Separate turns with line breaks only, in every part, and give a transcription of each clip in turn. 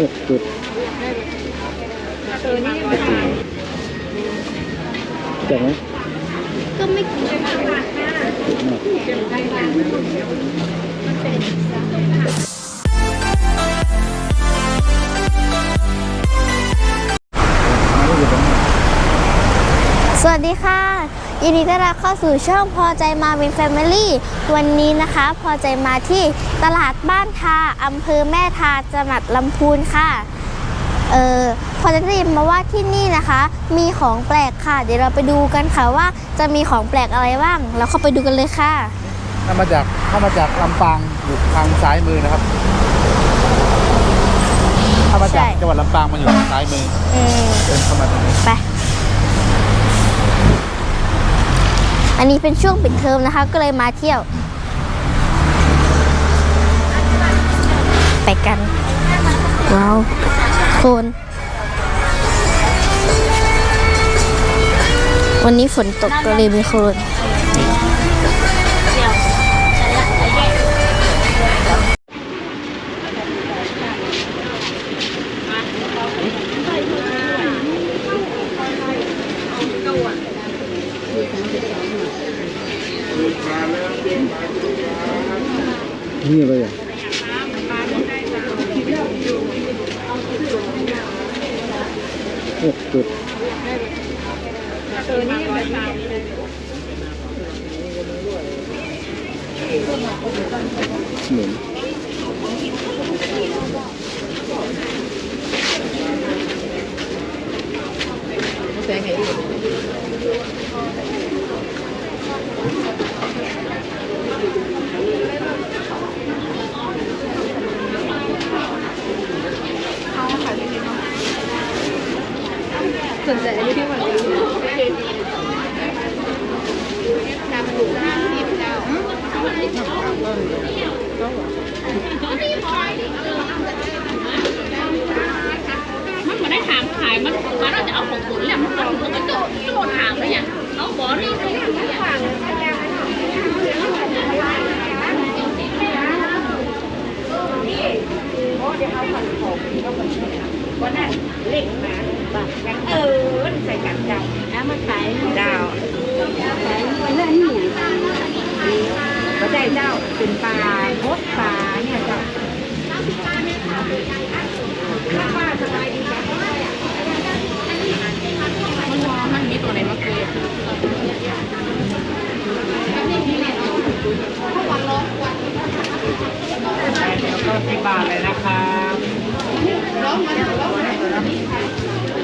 หกจุด
ตัวนี้
จังไหม
ก็ไม่กิน
จุดมาก
สวัสดีค่ะ ยินดีต้อนรับเข้าสู่ช่องพอใจมาเป็นแฟมิลี่วันนี้นะคะ พอใจมาที่ตลาดบ้านทาอำเภอแม่ทาจังหวัดลำพูนค่ะเออพอจะได้ยินมาว่าที่นี่นะคะ มีของแปลกค่ะ เดี๋ยวเราไปดูกันค่ะว่าจะมีของแปลกอะไรบ้างเราเข้าไปดูกันเลยค่ะ
ถ้ามาจากถ้ามาจากลำปางอยู่ทางซ้ายมือนะครับถ้ามาจาก
ใช่
จังหวัดลำปางมันอยู่ทางซ้ายมือ
อืม
เดินเข้ามาตรงนี้
ไป อันนี้เป็นช่วงปิดเทอมนะคะ ก็เลยมาเที่ยว ไปกัน ว้าวโคนวันนี้ฝนตกก็เลยมีโคลน
หกจุดหมุน
มัน 在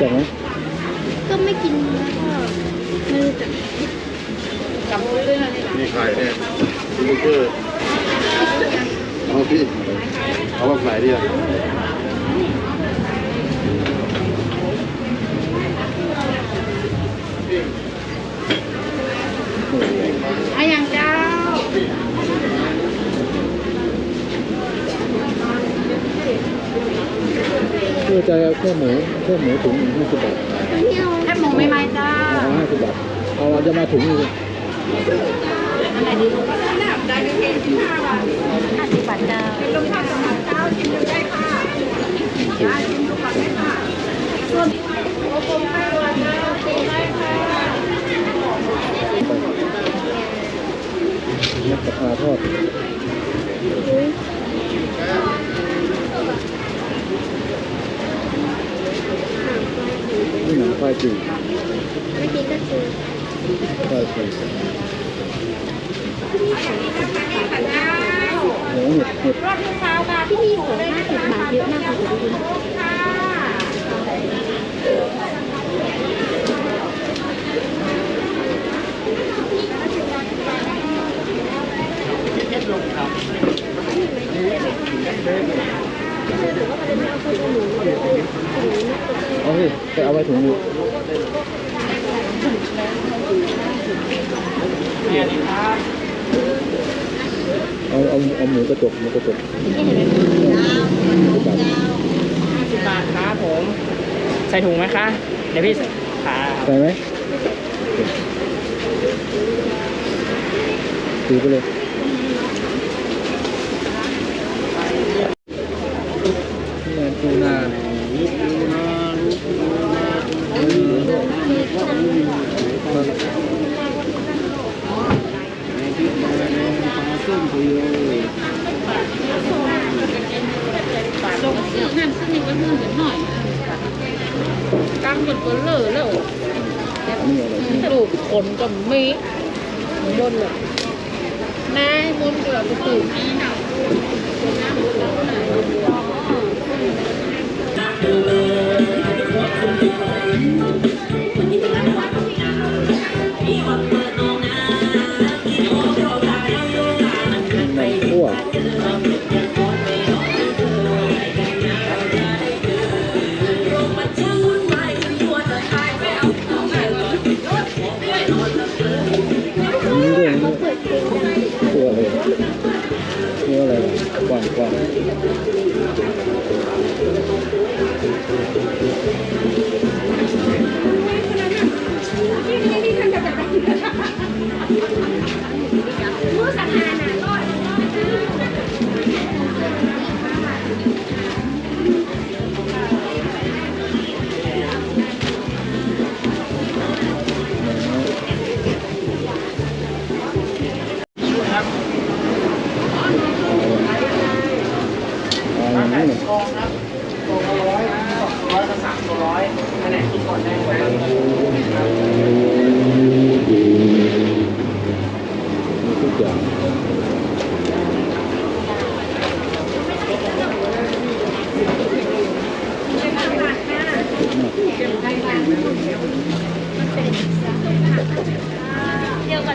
จัง
ไห
มก็
ไม่
กินแล้วก็ไม่รู้จัก
นี่ใครเนี่ยยูทูบเบอร์เอาพี่เอาแบบไหนดีอะ
อะอย่างเจ้า
เพื่ อจะเอาแค่หมูแค่หมูถุงห้าสิบบาท
แค่หมูไม่ไหมจ้า
เอาห้าสิบบาทเอาเราจะมาถุงอีก
อะไรดีลูกได้ก็แค่สิบห้าบาทห้าสิบบาทเจ้าเป็นลมข้าวสมัครเจ้าชิมดูได้ค่ะได้ชิมดูก่อนได้ค่ะส่วนโอ้โหไม่หวานเจ้าชิมได้ค่ะ
นักกระทาทอด คือ
เม่อกี้ก็คือ
ก็อโอ้โหเห็ดเห็ดรอบเช้ามา
ที่นี่ของห้าสิบบาทเยอะมากค่ะ
เห็ดลงครับ อาสิไปเอาไว้ถุงมือเอาเอาเอาหมูกระจกหมูกระจก
สิบบาทครับผม ใส่ถุงไหมคะ เดี๋ยวพี่ขา
ใส่ไหมถือไปเลยนี่ปูนาส้มปูโย
ส่งเสียงนั่นขึ้นนี่ก็เรื่องกันหน่อยกำจนตัวเลอะแล้ว
นี่อะไร
ลูกคนก็มีบนเลยนายมนต์เกือบจะ
อะ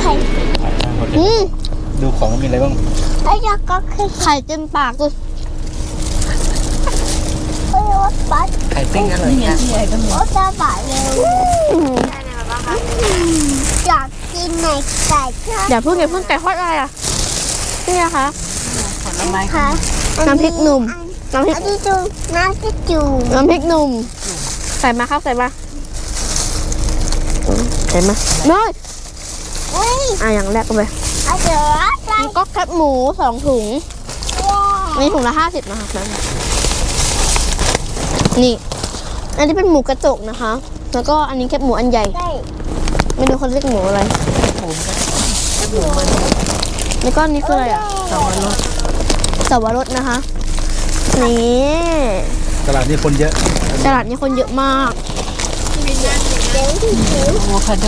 ไข่อืม
ดูของมีอะไรบ้าง
ไอ้ยักษ์ก็คือไข่เต็มปากเลยโอ้ยบัส
ไข่ปิ้งอร่อยค่ะ
โอ้จะบาดเลยอยากกินไหนไก่ค่ะ
เดี๋ยวเพิ่งอย่าเพิ่งไก่ทอดอะไรอะนี่นะคะ
ค่ะ
น้ำพริกหนุ่มน้ำพริก
อันนี้จูน้ำที่จู
น้ำพริกหนุ่มใส่มาครับใส่มา ใส่มาน้อย
เฮ้ย
อะอย่างแรกก็ไป
เอาเดี๋ยวอะไร
แล้วก็แคบหมูสองถุง นี่ถุงละห้าสิบนะคะแบบนี้นี่ อันนี้เป็นหมูกระจกนะคะ แล้วก็อันนี้แคบหมูอันใหญ่
ได้
ไม่รู้เขาเรียกหมูอะไรแล้วก็อันนี้คืออะไรอะสวรสสวรสนะคะ นี่
ตลาดนี้คนเยอะ
ตลาดนี้คนเยอะมาก
เดี๋ยวที่เขียว
โอคาโด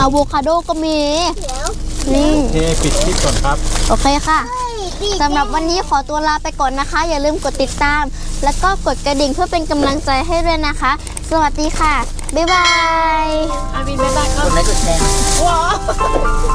อะโวคาโดก็มี
เขียว
นี่
เทปิดคลิปก่อนครับ
โอเคค่ะ
เฮ้ยปีก
สำหรับวันนี้ขอตัวลาไปก่อนนะคะ อย่าลืมกดติดตาม แล้วก็กดกระดิ่งเพื่อเป็นกำลังใจให้ด้วยนะคะ สวัสดีค่ะ บ๊ายบาย
กดไลค์กดแชร์กดไลค์กดแชร์
เยอะมาก